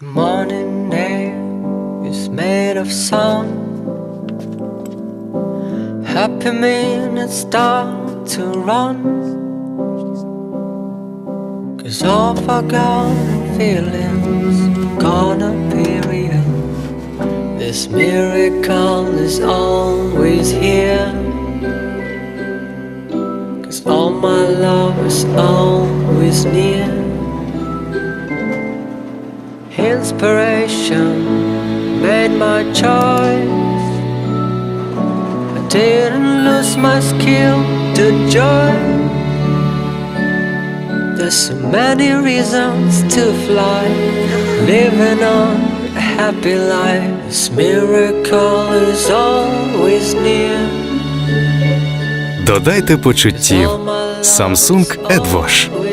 The morning air is made of sun. Happy minutes start to run. Cause all forgotten feelings gonna be real. This miracle is always here. Cause all my love is always near. Inspiration made my choice. I didn't lose my skill to join. There's so many reasons to fly, living on a happy life. This miracle is always near. Додайте почуттів. All my love Samsung is Edwash. always